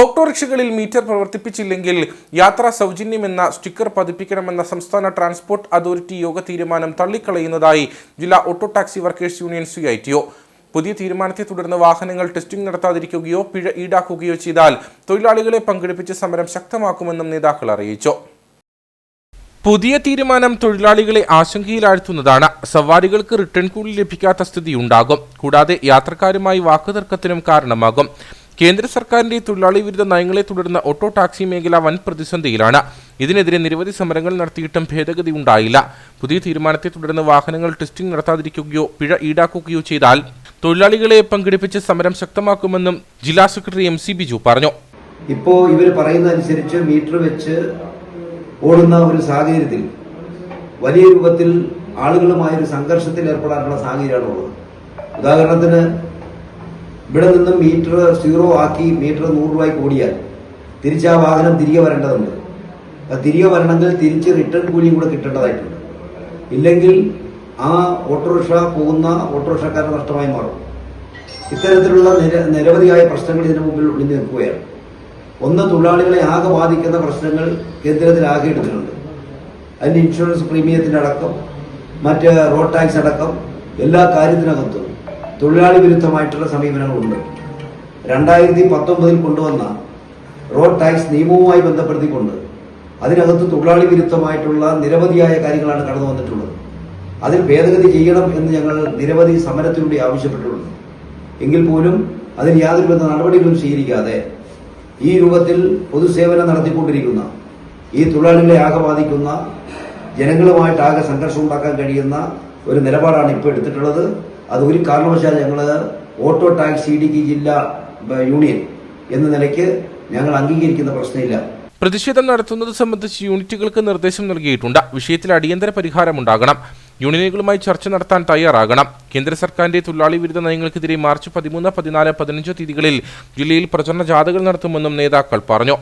ഓട്ടോറിക്ഷകളിൽ metre പ്രവർത്തിപ്പിച്ചില്ലെങ്കിൽ യാത്രാ സൗജന്യമെന്ന sticker പതിപ്പിക്കണമെന്ന സംസ്ഥാന transport authority yoga തീരുമാനം തള്ളിക്കളയുന്നതായി ജില്ലാ auto taxi workers union C I T O. പുതിയ തീരുമാനത്തെ തുടർന്ന് വാഹനങ്ങൾ ടെസ്റ്റിംഗ് നടത്താതിരിക്കുകയോ പിഴ ഈടാക്കുകയോ ചെയ്താൽ തൊഴിലാളികളെ പങ്കെടുപ്പിച്ച് സമരം ശക്തമാക്കുമെന്നും നേതാക്കൾ അറിയിച്ചു. പുതിയ തീരുമാനം തൊഴിലാളികളെ ആശങ്കയിലാഴ്ത്തുന്നതാണ്. സവാരികൾക്ക് റിട്ടേൺ കൂലി ലഭിക്കാത്ത സ്ഥിതി ഉണ്ടാകും കൂടാതെ യാത്രക്കാരുമായി വാക്കുതർക്കത്തിനും കാരണമാകും. കേന്ദ്ര സർക്കാരിന്റെ തൊഴിലാളി വിരുദ്ധ നയങ്ങളെ തുടർന്ന് ഓട്ടോ ടാക്സി മേഖല വൻ പ്രതിസന്ധിയിലാണ്. ഇതിനെതിരെ നിരവധി സമരങ്ങൾ നടത്തിയിട്ടും ഭേദഗതി ഉണ്ടായില്ല. പുതിയ തീരുമാനത്തെ തുടർന്ന് വാഹനങ്ങൾ ടെസ്റ്റിംഗ് നടത്താതിരിക്കുകയോ പിഴ ഈടാക്കുകയോ ചെയ്താൽ തൊഴിലാളികളെ പങ്കെടുപ്പിച്ച് സമരം ശക്തമാക്കുമെന്നും ജില്ലാ സെക്രട്ടറി എം സി ബിജു പറഞ്ഞു. ഇപ്പോൾ ഇവർ പറയുന്ന അനുസരിച്ച് മീറ്റർ വെച്ച് ഓടുന്ന ഒരു സാഹചര്യത്തിൽ വലിയ രൂപത്തിൽ ആളുകളുമായി ഒരു സംഘർഷത്തിൽ ഏർപ്പെടാനുള്ള സാഹചര്യമാണ് ഉള്ളത് ഉദാഹരണത്തിന് ഇവിടെ നിന്നും മീറ്റർ സീറോ ആക്കി മീറ്റർ നൂറ് രൂപയ്ക്ക് ഓടിയാൽ തിരിച്ച് ആ വാഹനം തിരികെ വരേണ്ടതുണ്ട്. തിരികെ വരണമെങ്കിൽ തിരിച്ച് റിട്ടേൺ കൂലിയും കൂടെ കിട്ടേണ്ടതായിട്ടുണ്ട്. ഇല്ലെങ്കിൽ ആ ഓട്ടോറിക്ഷ പോകുന്ന ഓട്ടോറിക്ഷക്കാരൻ നഷ്ടമായി മാറും. ഇത്തരത്തിലുള്ള നിര നിരവധിയായ പ്രശ്നങ്ങൾ ഇതിനു മുമ്പിൽ ഒളിഞ്ഞു നിൽക്കുകയാണ്. ഒന്ന് തൊഴിലാളികളെ ആകെ ബാധിക്കുന്ന പ്രശ്നങ്ങൾ കേന്ദ്രത്തിൽ ആകെ എടുത്തിട്ടുണ്ട്. അതിന്റെ ഇൻഷുറൻസ് പ്രീമിയത്തിന്റെ അടക്കം മറ്റ് റോഡ് ടാക്സ് അടക്കം എല്ലാ കാര്യത്തിനകത്തും. തൊഴിലാളി വിരുദ്ധമായിട്ടുള്ള സമീപനങ്ങളുണ്ട്. രണ്ടായിരത്തി പത്തൊമ്പതിൽ കൊണ്ടുവന്ന റോഡ് ടാക്സ് നിയമവുമായി ബന്ധപ്പെടുത്തിക്കൊണ്ട് അതിനകത്ത് തൊഴിലാളി വിരുദ്ധമായിട്ടുള്ള നിരവധിയായ കാര്യങ്ങളാണ് കടന്നു വന്നിട്ടുള്ളത്. അതിൽ ഭേദഗതി ചെയ്യണം എന്ന് ഞങ്ങൾ നിരവധി സമരത്തിലൂടെ ആവശ്യപ്പെട്ടിട്ടുണ്ട്. എങ്കിൽ പോലും അതിന് യാതൊരു വിധ നടപടികളും സ്വീകരിക്കാതെ ഈ രൂപത്തിൽ പൊതുസേവനം നടത്തിക്കൊണ്ടിരിക്കുന്ന ഈ തൊഴിലാളികളെ ആകെ ബാധിക്കുന്ന ജനങ്ങളുമായിട്ട് ആകെ സംഘർഷം ഉണ്ടാക്കാൻ കഴിയുന്ന ഒരു നിലപാടാണ് ഇപ്പോൾ എടുത്തിട്ടുള്ളത്. അത് ഒരു കാരണവശാൽ ഞങ്ങൾ ഓട്ടോ ടാക്സി ഇടുക്കി ജില്ലാ യൂണിയൻ എന്ന നിലയ്ക്ക് ഞങ്ങൾ അംഗീകരിക്കുന്ന പ്രശ്നമില്ല. പ്രതിഷേധം നടത്തുന്നത് സംബന്ധിച്ച് യൂണിറ്റുകൾക്ക് നിർദ്ദേശം നൽകിയിട്ടുണ്ട്. വിഷയത്തിൽ അടിയന്തര പരിഹാരമുണ്ടാകണം. യൂണിയനുകളുമായി ചർച്ച നടത്താൻ തയ്യാറാകണം. കേന്ദ്ര സർക്കാരിന്റെ തൊഴിലാളി വിരുദ്ധ നയങ്ങൾക്കെതിരെ മാർച്ച് പതിമൂന്ന് പതിനാല് പതിനഞ്ച് തീയതികളിൽ ജില്ലയിൽ പ്രചരണ ജാഥകൾ നടത്തുമെന്നും നേതാക്കൾ പറഞ്ഞു.